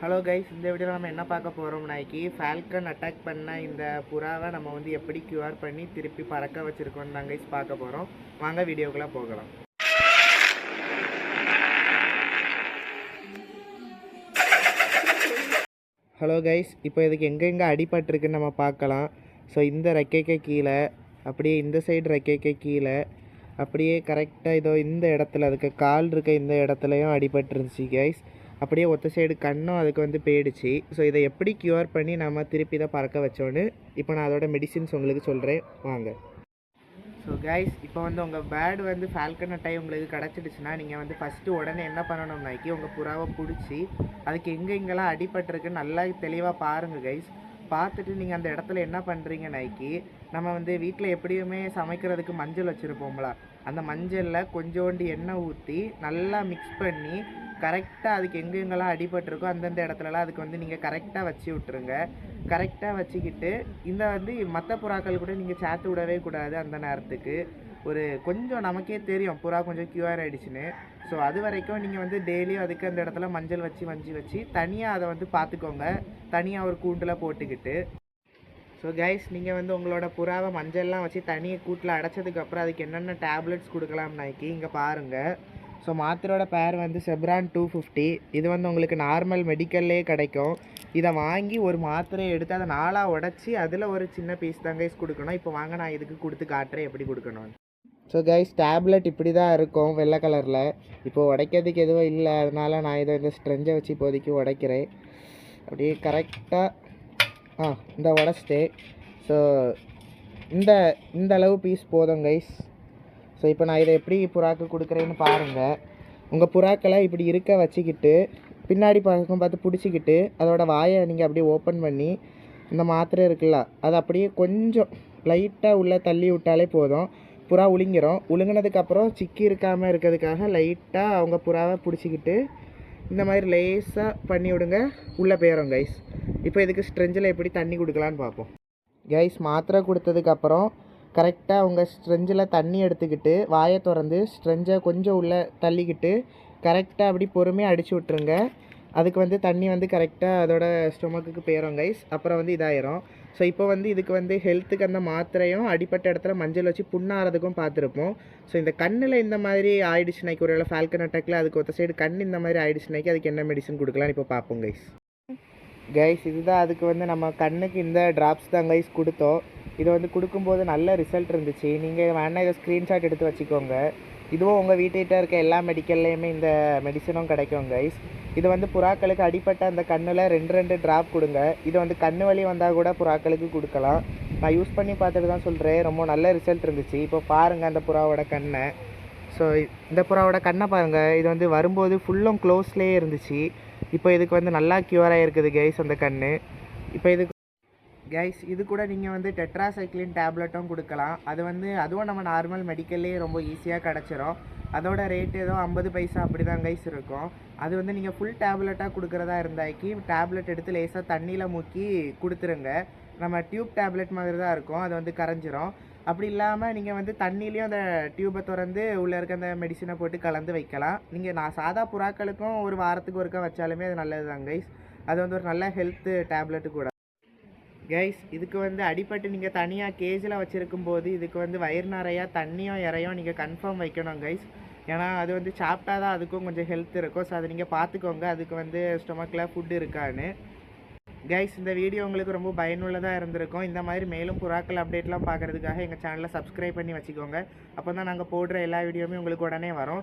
Hello guys இந்த வீடியோவில் நம்ம என்ன பார்க்க போகிறோம் நாய்க்கு ஃபால்கன் அட்டாக் பண்ண இந்த புறாவை நம்ம வந்து எப்படி கியூஆர் பண்ணி திருப்பி பறக்க வச்சுருக்கோம் தான் கைஸ் பார்க்க போகிறோம் வாங்க வீடியோக்குள்ளே போகலாம். ஹலோ கைஸ் இப்போ இதுக்கு எங்கெங்கே அடிபட்டிருக்குன்னு நம்ம பார்க்கலாம். ஸோ இந்த ரெக்கைக்கு கீழே அப்படியே இந்த சைடு ரெக்கைக்கு கீழே அப்படியே கரெக்டாக இதோ இந்த இடத்துல அதுக்கு கால் இருக்க இந்த இடத்துலையும் அடிபட்டுருந்துச்சு கைஸ் அப்படியே ஒத்த சைடு கண்ணும் அதுக்கு வந்து போயிடுச்சு. ஸோ இதை எப்படி க்யூர் பண்ணி நம்ம திருப்பி இதை பறக்க வச்சோன்னு இப்போ நான் அதோட மெடிசின்ஸ் உங்களுக்கு சொல்கிறேன் வாங்க. ஸோ கைஸ் இப்போ வந்து உங்கள் பேர்டு வந்து ஃபால்கன் அட்டை உங்களுக்கு கிடச்சிடுச்சுன்னா நீங்கள் வந்து ஃபஸ்ட்டு உடனே என்ன பண்ணணும்னாக்கி உங்கள் புறாவை பிடிச்சி அதுக்கு எங்கே எங்கெல்லாம் நல்லா தெளிவாக பாருங்கள் கைஸ் பார்த்துட்டு நீங்கள் அந்த இடத்துல என்ன பண்ணுறீங்க நாய்க்கு நம்ம வந்து வீட்டில் எப்படியுமே சமைக்கிறதுக்கு மஞ்சள் வச்சுருப்போம்ல. அந்த மஞ்சளில் கொஞ்சோண்டு எண்ணெய் ஊற்றி நல்லா மிக்ஸ் பண்ணி கரெக்டாக அதுக்கு எங்கெங்கெல்லாம் அடிபட்டிருக்கோ அந்தந்த இடத்துலலாம் அதுக்கு வந்து நீங்கள் கரெக்டாக வச்சு விட்ருங்க கரெக்டாக வச்சுக்கிட்டு இந்த வந்து மற்ற புறாக்கள் கூட நீங்கள் சேர்த்து விடவே கூடாது அந்த நேரத்துக்கு. ஒரு கொஞ்சம் நமக்கே தெரியும் புறா கொஞ்சம் க்யூர் ஆகிடுச்சின்னு ஸோ அது வரைக்கும் நீங்கள் வந்து டெய்லியும் அதுக்கு அந்த இடத்துல மஞ்சள் வச்சு வஞ்சி வச்சு தனியாக அதை வந்து பார்த்துக்கோங்க. தனியாக ஒரு கூண்டில் போட்டுக்கிட்டு. ஸோ கைஸ் நீங்கள் வந்து உங்களோட புறாவை மஞ்சள்லாம் வச்சு தனியாக கூட்டில் அடைச்சதுக்கப்புறம் அதுக்கு என்னென்ன டேப்லெட்ஸ் கொடுக்கலாம் நாய்க்கு இங்கே பாருங்கள் ஸோ மாத்திரையோட பேர் வந்து செப்ரான் டூ ஃபிஃப்டி இது வந்து உங்களுக்கு நார்மல் மெடிக்கல்லே கிடைக்கும். இதை வாங்கி ஒரு மாத்திரையை எடுத்து அதை நாளாக உடச்சி அதில் ஒரு சின்ன பீஸ் தான் கைஸ் கொடுக்கணும். இப்போ வாங்க நான் இதுக்கு கொடுத்து காட்டுறேன் எப்படி கொடுக்கணும் ஸோ கைஸ் டேப்லெட் இப்படி தான் இருக்கும் வெள்ளை கலரில் இப்போ உடைக்கிறதுக்கு எதுவும் இல்லை. அதனால் நான் இதை இந்த ஸ்ட்ரெஞ்சை வச்சு இப்போதைக்கு உடைக்கிறேன். அப்படியே கரெக்டாக ஆ இந்த உடச்சிட்டு ஸோ இந்த இந்த அளவு பீஸ் போதும் கைஸ் ஸோ இப்போ நான் இதை எப்படி புறாக்கு கொடுக்குறேன்னு பாருங்கள் உங்கள் புறாக்களை இப்படி இருக்க வச்சுக்கிட்டு பின்னாடி பக்கம் பார்த்து பிடிச்சிக்கிட்டு அதோட வாயை நீங்கள் அப்படியே ஓப்பன் பண்ணி இந்த மாத்திரை இருக்குல்ல அதை அப்படியே கொஞ்சம் லைட்டாக உள்ளே தள்ளி விட்டாலே போதும். புறா உழுங்கிரும். உழுங்கினதுக்கப்புறம் சிக்கி இருக்காமல் இருக்கிறதுக்காக லைட்டாக அவங்க புறாவை பிடிச்சிக்கிட்டு இந்த மாதிரி லேஸாக பண்ணி விடுங்க. உள்ளே போயிடும் கைஸ் இப்போ இதுக்கு ஸ்ட்ரெஞ்சில் எப்படி தண்ணி கொடுக்கலான்னு பார்ப்போம். கைஸ் மாத்திரை கொடுத்ததுக்கப்புறம் கரெக்டாக அவங்க ஸ்ட்ரெஞ்சில் தண்ணி எடுத்துக்கிட்டு வாயை திறந்து ஸ்ட்ரெஞ்சை கொஞ்சம் உள்ளே தள்ளிக்கிட்டு கரெக்டாக அப்படி பொறுமையாக அடிச்சு விட்ருங்க அதுக்கு வந்து தண்ணி வந்து கரெக்டாக அதோட ஸ்டொமக்குக்கு போயிடும் கைஸ் அப்புறம் வந்து இதாயிரும். ஸோ இப்போ வந்து இதுக்கு வந்து ஹெல்த்துக்கு அந்த மாத்திரையும் அடிப்பட்ட இடத்துல மஞ்சள் வச்சு புண்ணாகிறதுக்கும் பார்த்துருப்போம். ஸோ இந்த கண்ணில் இந்த மாதிரி ஆயிடுச்சுனாக்கி ஒரு ஃபால்கன் அட்டாக்கில் அதுக்கு ஒருத்த சைடு கண் இந்த மாதிரி ஆயிடுச்சுனாக்கி அதுக்கு என்ன மெடிசன் கொடுக்கலாம்னு இப்போ பார்ப்போம் கைஸ் கைஸ் இதுதான் அதுக்கு வந்து நம்ம கண்ணுக்கு இந்த ட்ராப்ஸ் தான் கைஸ் கொடுத்தோம். இது வந்து கொடுக்கும்போது நல்ல ரிசல்ட் இருந்துச்சு. நீங்கள் வேணால் இதை ஸ்க்ரீன்ஷாட் எடுத்து வச்சுக்கோங்க. இதுவும் உங்கள் வீட்டுக்கிட்ட இருக்க எல்லா மெடிக்கல்லையுமே இந்த மெடிசனும் கிடைக்கும் கைஸ் இது வந்து புறாக்களுக்கு அடிப்பட்ட அந்த கண்ணில் ரெண்டு ரெண்டு ட்ராப் கொடுங்க. இது வந்து கண்ணு வலி வந்தால் கூட புறாக்களுக்கு கொடுக்கலாம். நான் யூஸ் பண்ணி பார்த்துட்டு தான் சொல்கிறேன் ரொம்ப நல்ல ரிசல்ட் இருந்துச்சு. இப்போ பாருங்கள் அந்த புறாவோட கண்ணை. ஸோ இந்த புறாவோட கண்ணை பாருங்கள் இது வந்து வரும்போது ஃபுல்லும் க்ளோஸ்லேயே இருந்துச்சு. இப்போ இதுக்கு வந்து நல்லா க்யூர் ஆகிருக்குது கைஸ் அந்த கண் இப்போ இதுக்கு கைஸ் இது கூட நீங்கள் வந்து டெட்ராசைக்ளின் டேப்லெட்டும் கொடுக்கலாம். அது வந்து அதுவும் நம்ம நார்மல் மெடிக்கல்லே ரொம்ப ஈஸியாக கிடச்சிரும். அதோட ரேட் ஏதோ ஐம்பது பைசா அப்படி தான் கைஸ் இருக்கும். அது வந்து நீங்கள் ஃபுல் டேப்லெட்டாக கொடுக்குறதா இருந்தாக்கி டேப்லெட் எடுத்து லேசாக தண்ணியில் முக்கி கொடுத்துருங்க. நம்ம டியூப் டேப்லெட் மாதிரி தான் இருக்கும். அது வந்து கரைஞ்சிரும். அப்படி இல்லாமல் நீங்கள் வந்து தண்ணிலையும் அந்த டியூப்பை திறந்து உள்ளே இருக்க அந்த மெடிசனை போட்டு கலந்து வைக்கலாம். நீங்கள் நான் சாதா புறாக்களுக்கும் ஒரு வாரத்துக்கு ஒருக்கா வச்சாலுமே அது நல்லது தான் கைஸ் அது வந்து ஒரு நல்ல ஹெல்த்து டேப்லெட்டு கூட. கைஸ் இதுக்கு வந்து அடிப்பட்டு நீங்கள் தனியாக கேஜில் வச்சுருக்கும் போது இதுக்கு வந்து வயிறு நிறையா தண்ணியும் இறையும் நீங்கள் கன்ஃபார்ம் வைக்கணும் கைஸ் ஏன்னா அது வந்து சாப்பிட்டா தான் அதுக்கும் கொஞ்சம் ஹெல்த் இருக்கும். ஸோ அதை நீங்கள் பார்த்துக்கோங்க. அதுக்கு வந்து ஸ்டொமக்கில் ஃபுட் இருக்கான்னு. கைஸ் இந்த வீடியோ உங்களுக்கு ரொம்ப பயனுள்ளதாக இருந்திருக்கும். இந்த மாதிரி மேலும் புறாக்கள் அப்டேட்லாம் பார்க்குறதுக்காக எங்கள் சேனலை சப்ஸ்கிரைப் பண்ணி வச்சுக்கோங்க. அப்போ தான் நாங்கள் போடுற எல்லா வீடியோவுமே உங்களுக்கு உடனே வரும்.